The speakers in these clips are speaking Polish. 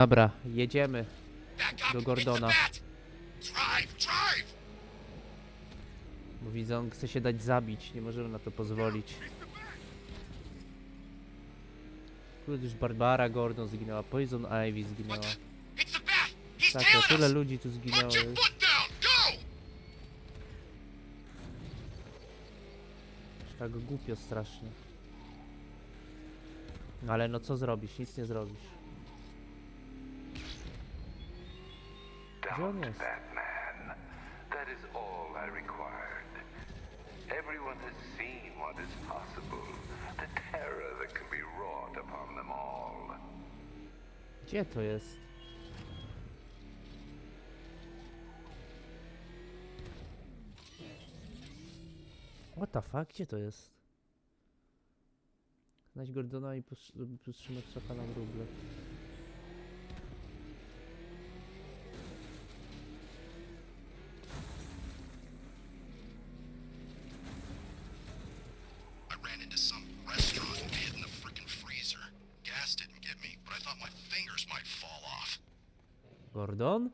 Dobra, jedziemy. Do Gordona. Bo widzę, on chce się dać zabić. Nie możemy na to pozwolić. Kurde, już Barbara Gordon zginęła, Poison Ivy zginęła. Tak, tailing tyle ludzi tu zginęło już. tak głupio strasznie. No Ale no co zrobisz? Nic nie zrobisz. Gdzie on jest? Batman. That is all I required. Everyone has seen what is possible, the terror that can be wrought upon them all. Gdzie to jest? What the fuck? Gdzie to jest? Znajdź Gordona i powstrzymać powstrzymać soka na Gordon?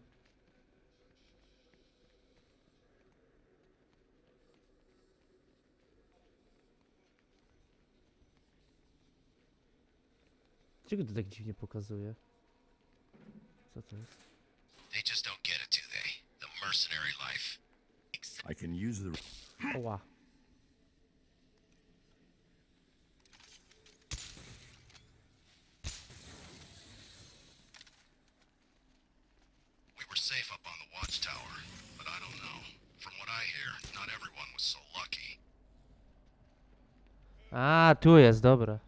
Czego to tak dziwnie pokazuje? Co to jest? They just don't get it, do they? The mercenary life. I can use the Oła. Safe up on the watchtower, but I don't know. From what I hear, not everyone was so lucky. A, tu jest, dobra.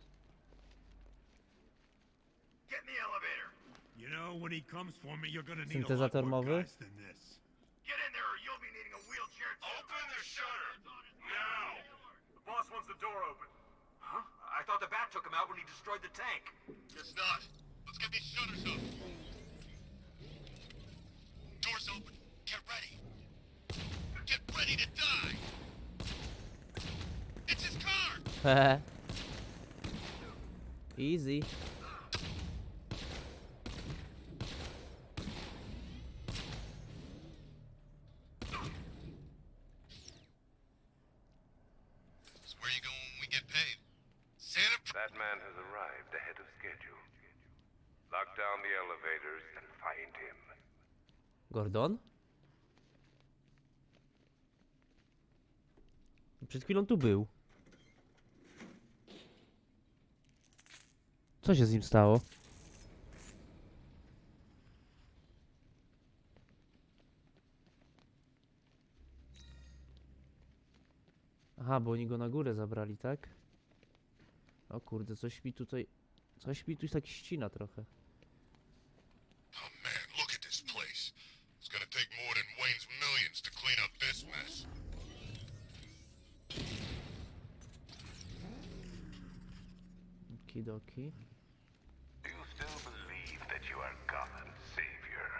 Get in the elevator. You know, when he comes for me, you're gonna need a lot more mowy? guys than this. Get in there or you'll be needing a wheelchair too. Open the shutter. Now. The boss wants the door open. Huh? I thought the bat took him out when he destroyed the tank. Guess not. Let's get these shutters up. Doors open. Get ready. Get ready to die. It's his car. Easy. So where you going when we get paid? Santa. Batman has arrived ahead of schedule. Lock down the elevators and find him. Gordon? Przed chwilą tu był. Co się z nim stało? Aha, bo oni go na górę zabrali, tak? O kurde, coś mi tutaj... Coś mi tu tak ścina trochę. Kidoki. Do you still believe that you are Gotham's savior?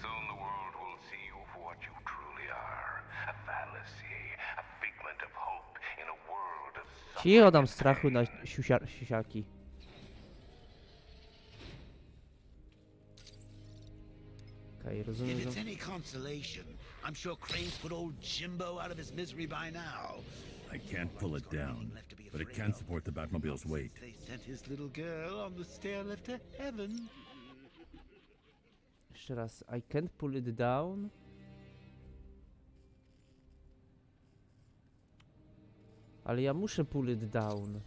Soon the world will see you for what you truly are. A fallacy, a figment of hope in a world of Cicho dam strachu na siusia, siusiaki. Okej, rozumiem, If it's że... any consolation, I'm sure Crane's put old Jimbo out of his misery by now. I can't pull it down, Left to be but it can support the Batmobile's weight. They sent his little girl on the stair lift to heaven. Jeszcze raz. I can't pull it down. Ale ja muszę pull it down.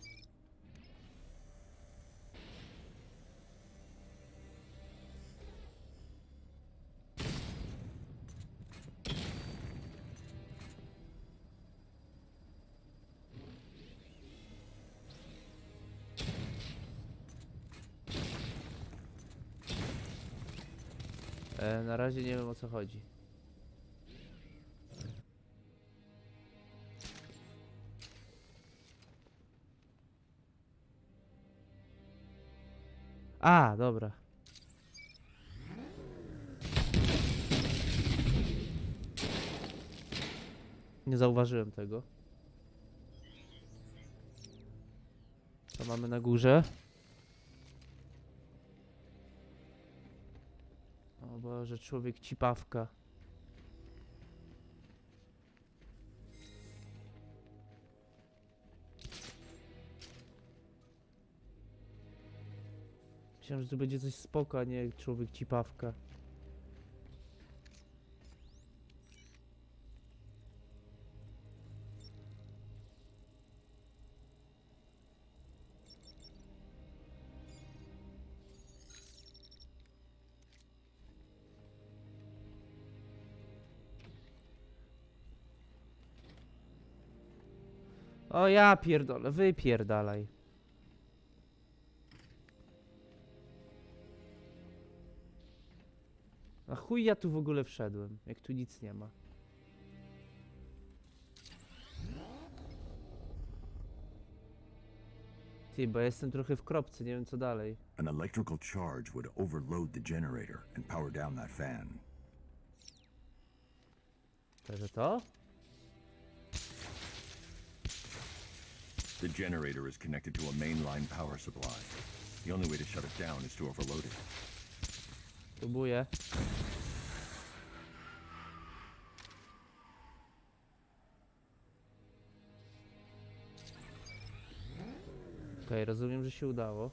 E, na razie nie wiem o co chodzi. A, dobra. Nie zauważyłem tego. Co mamy na górze? Boże, człowiek cipawka. Myślałem, że to będzie coś spoko, a nie człowiek cipawka. O ja pierdolę, wypierdalaj. A chuj ja tu w ogóle wszedłem, jak tu nic nie ma. Ty, bo ja jestem trochę w kropce, nie wiem co dalej. An electrical charge would overload the generator and power down that fan. Także to? The generator is connected to a mainline power supply. The only way to shut it down is to overload it. Próbuję. Okej, rozumiem, że się udało.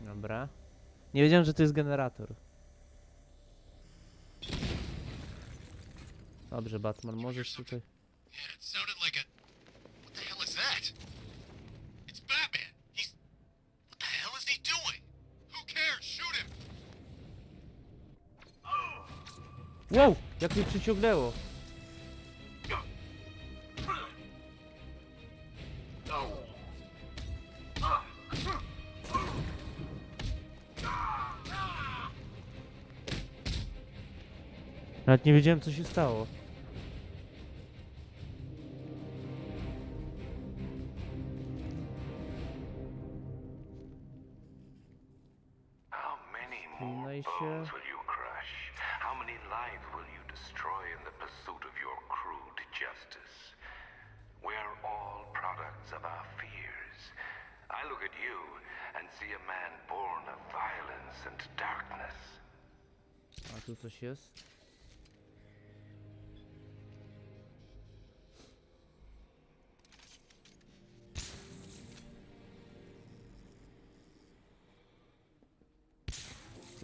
Dobra. Nie wiedziałem, że to jest generator. Dobrze, Batman, możesz tutaj... Yeah, it sounded like a. What the hell is that? It's Batman. He's. What the hell is he doing? Who cares? Shoot him! Wow! Jak mnie przyciągnęło! Nawet nie wiedziałem, co się stało.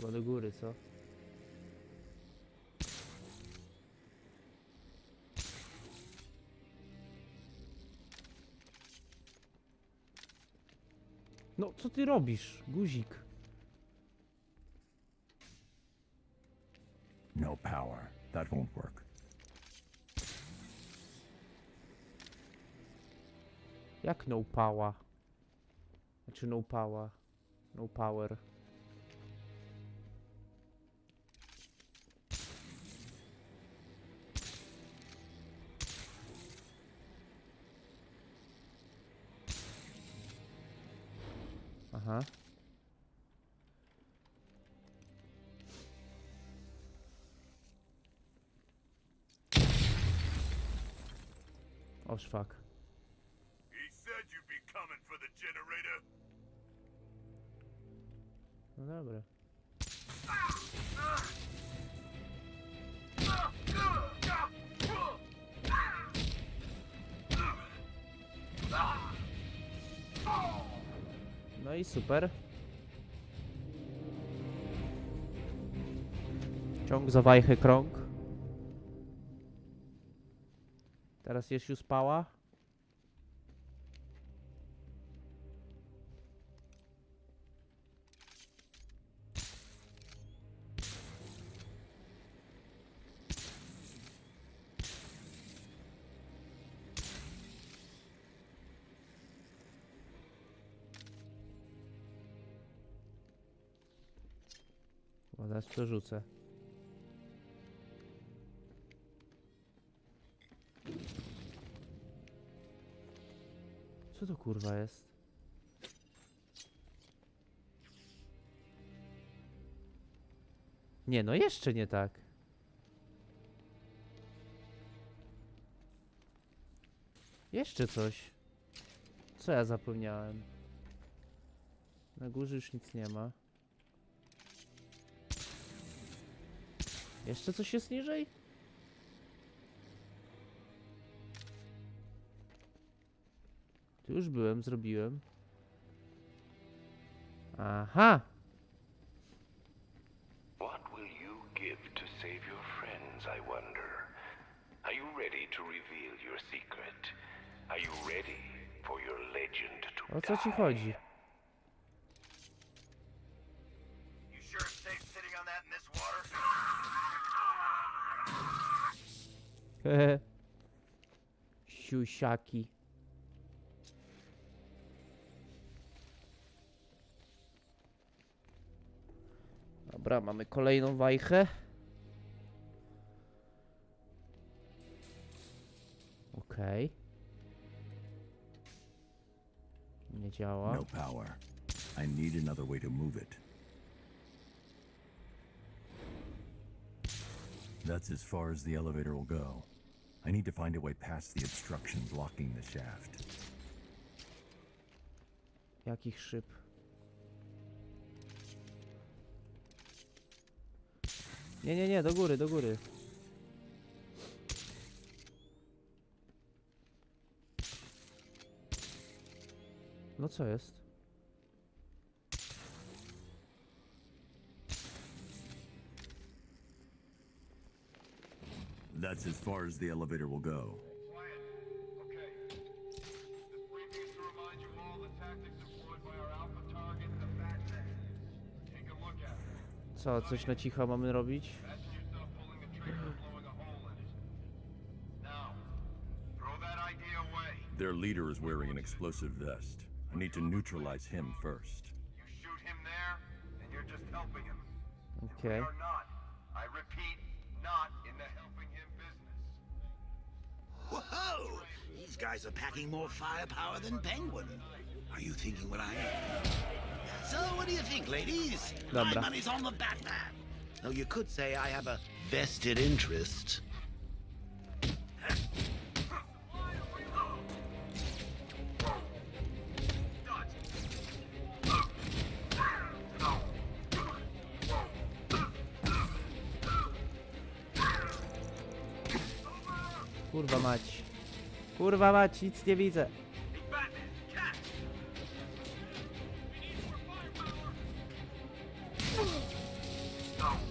Chyba do góry, co? No, co ty robisz, guzik? No power. That won't work. Jak no power? Znaczy no power. No power. The generator. No dobra. No i super. Ciąg za wajchę krąg. Teraz jest już spała. Zaraz przerzucę. Kurwa jest? Nie, no jeszcze nie tak. Jeszcze coś. Co ja zapomniałem? Na górze już nic nie ma. Jeszcze coś jest niżej? Tu już byłem, zrobiłem. Aha! What will you give to save your friends, I wonder? Are you ready to reveal your secret? Are you ready for your legend to O co ci die? chodzi? You sure it's safe sitting on that in this water? Hehe. Siusiaki. Dobra, mamy kolejną wajchę. Okej. Nie działa. No power. I need another way to move it. That's as far as the elevator will go. I need to find a way past the obstruction blocking the shaft. Jakich szyb? Nie, nie, nie, do góry, do góry. No co jest? That's as far as the elevator will go. Co, coś na cicho mamy robić? Imagine yourself pulling the trigger and blowing a hole in it. Now, throw that idea away. Their leader is wearing an explosive vest. I need to neutralize him first. You shoot him there, and you're just helping him. Okay. You're not. I repeat, not in the helping him business. Whoa! These guys are packing more firepower than Penguin. Are you thinking what I am? So, what do you think, ladies? My money's on the Batman. Though you could say I have a vested interest. Kurwa mać. Kurwa mać, nic nie widzę. Oh.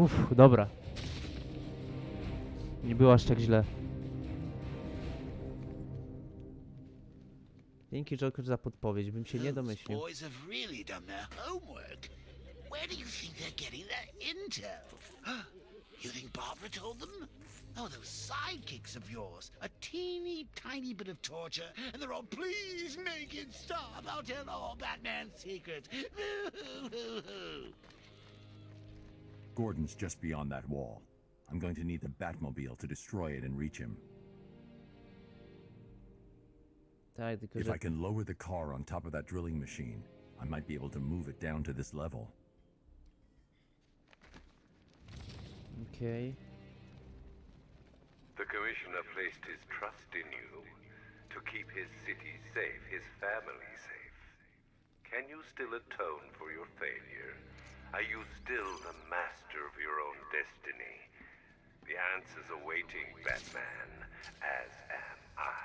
Uff, dobra. Nie było aż tak źle. Dzięki Joker za podpowiedź, bym się nie domyślił. boys have really done their homework. Where do you think they're getting their intel? You think Barbara told them? Oh, those sidekicks of yours. A teeny tiny bit of torture, and they're all, please make it stop. I'll tell all Batman's secrets. Gordon's just beyond that wall. I'm going to need the Batmobile to destroy it and reach him. If. I can lower the car on top of that drilling machine, I might be able to move it down to this level. Okay. The Commissioner placed his trust in you to keep his city safe, his family safe. Can you still atone for your failure? Are you still the master of your own destiny? The answer's awaiting, Batman, as am I.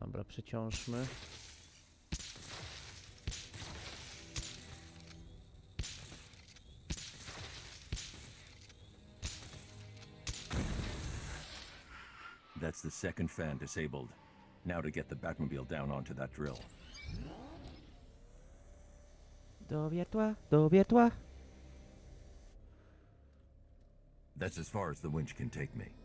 Dobra, przeciążmy. That's the second fan disabled. Now to get the Batmobile down onto that drill. Do wiertła, do wiertła. That's as far as the winch can take me.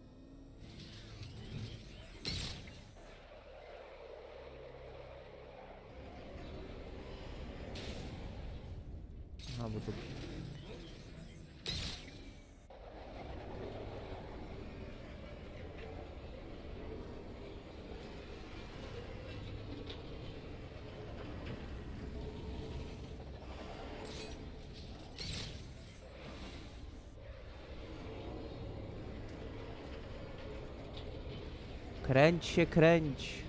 Kręć się, kręć.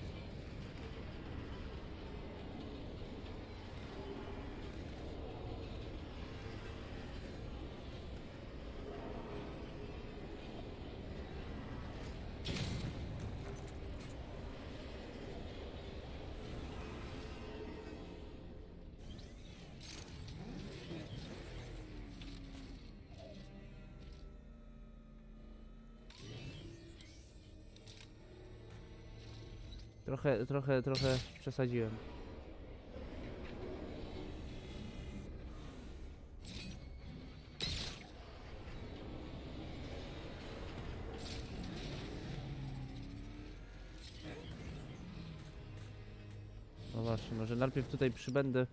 Trochę, trochę, trochę przesadziłem. No właśnie, może najpierw tutaj przybędę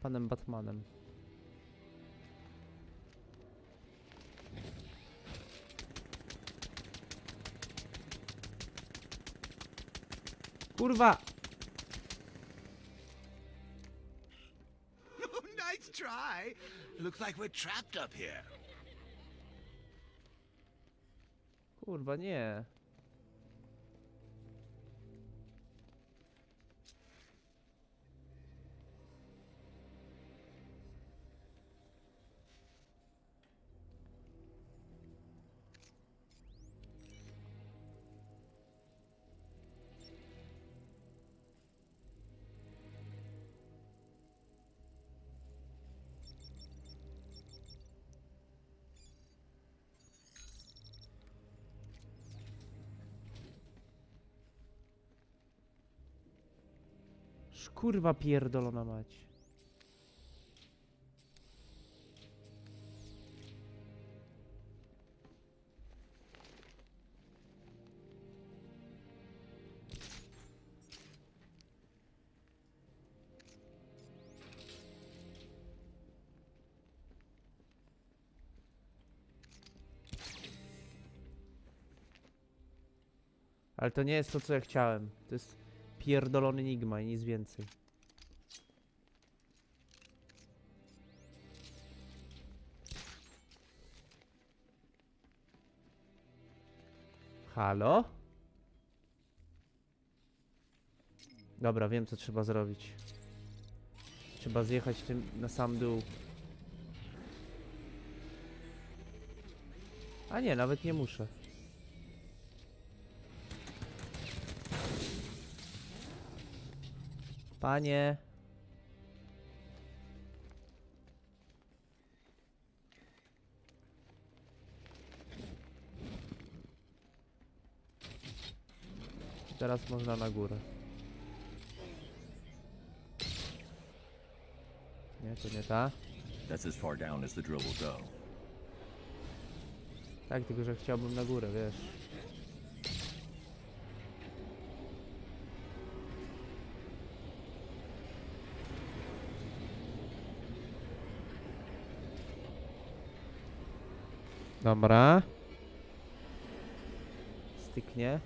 panem Batmanem. Kurwa! nice try. Looks like we're trapped up here. Kurwa, nie. Szkurwa pierdolona mać. Ale to nie jest to, co ja chciałem. To jest pierdolony Enigma i nic więcej. Halo? Dobra, wiem co trzeba zrobić. Trzeba zjechać tym na sam dół. A nie, nawet nie muszę. Panie. Teraz można na górę. Nie, to nie ta. That's as far down as the drill will go. Tak, tylko że chciałbym na górę, wiesz. Dobra. Styknie.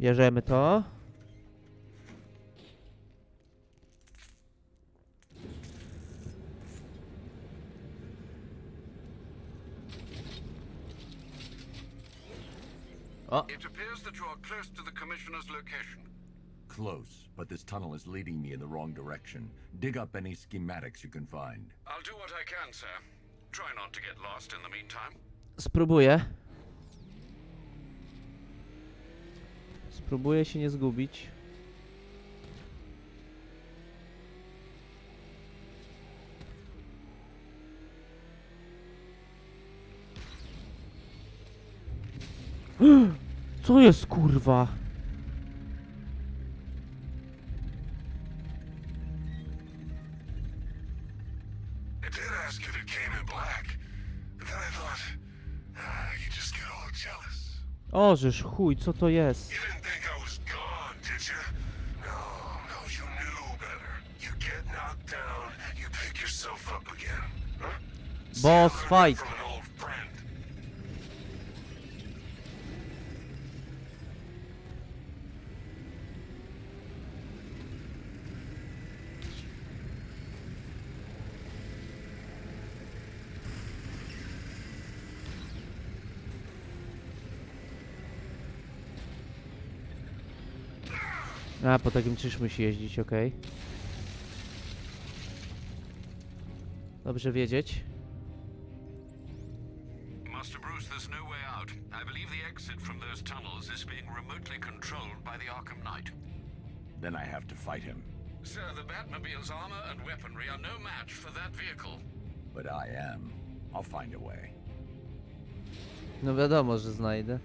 Bierzemy to. O, It appears that you are close to the Commissioner's location. Close, but this tunnel is leading me in the wrong direction. Dig up any schematics you can find. I'll do what I can, sir. Try not to get lost in the meantime. spróbuję. Spróbuję się nie zgubić. Co jest kurwa? Żeż chuj, co to jest? You didn't think I was gone, did you? No, no, you knew better. You get knocked down, you pick yourself up again. Huh? See, Boss fight. From an old friend. A, po takim czymś musi jeździć, okej. Dobrze wiedzieć. Master Bruce, there's no way out. I believe the exit from those tunnels is being remotely controlled by the Arkham Knight. Then I have to fight him. Sir, the Batmobile's armor and weaponry are no match for that vehicle. But I am. I'll find a way. No wiadomo, że znajdę.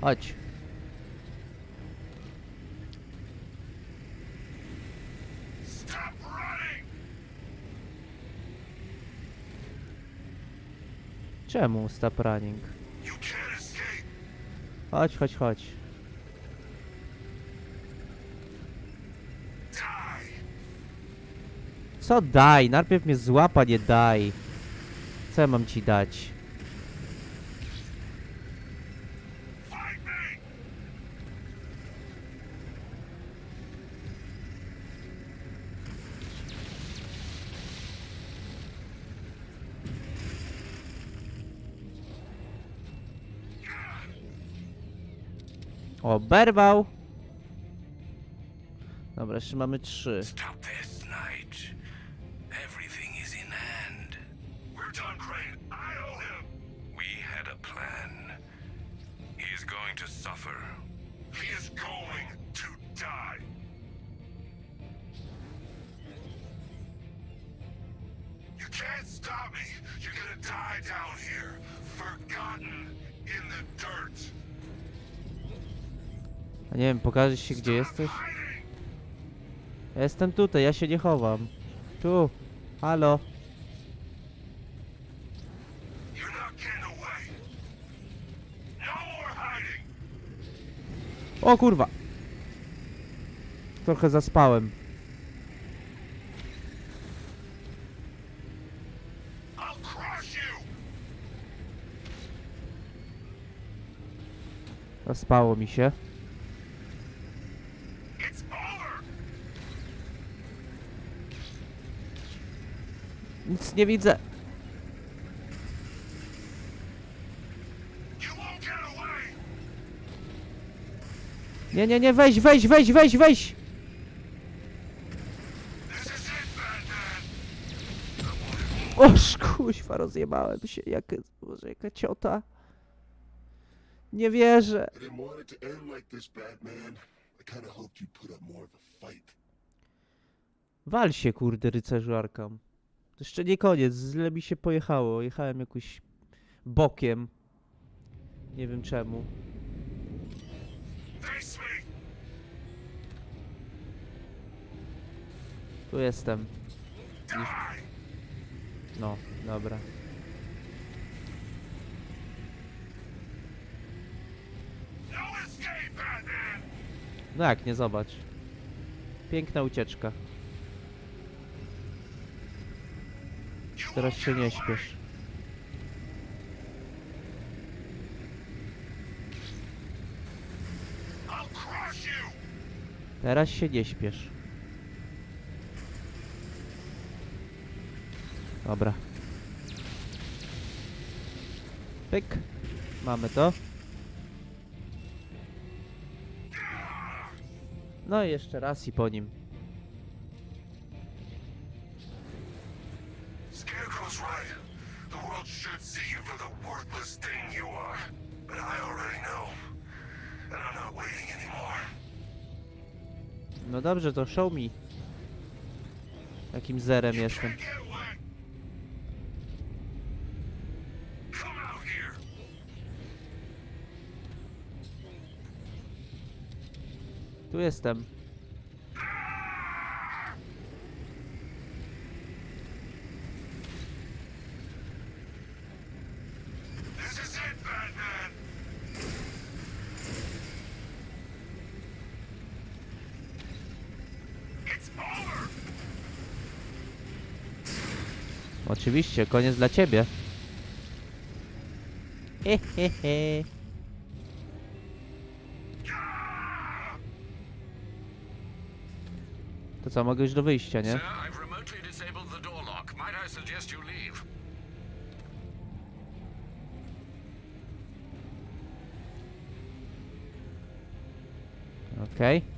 Chodź. Czemu stop running? Chodź, chodź, chodź. Co daj? Najpierw mnie złapa, nie daj. Co ja mam ci dać? Fight me! Oberwał! Dobra, jeszcze mamy trzy. Nie wiem, pokażesz się gdzie jesteś? jestem tutaj, ja się nie chowam. Tu. Halo. O kurwa! Trochę zaspałem. Zaspało mi się. Nie widzę. Nie, nie, nie, weź, weź, weź, weź, weź! Oż kuźwa, rozjebałem się. Jak, Boże, jaka ciota. Nie wierzę. Wal się, kurde, rycerzu Arkam. To jeszcze nie koniec, źle mi się pojechało. Jechałem jakoś bokiem. Nie wiem czemu. Tu jestem. No, dobra. No jak, nie zobacz. Piękna ucieczka. Teraz się nie śpiesz. Teraz się nie śpiesz. Dobra. Pyk. Mamy to. No i jeszcze raz i po nim. Dobrze, to show me. Jakim zerem jestem. Tu jestem. Oczywiście, koniec dla ciebie. He, he, he. To co, mogę już do wyjścia, nie? Okej. Okay.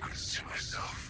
secrets to myself.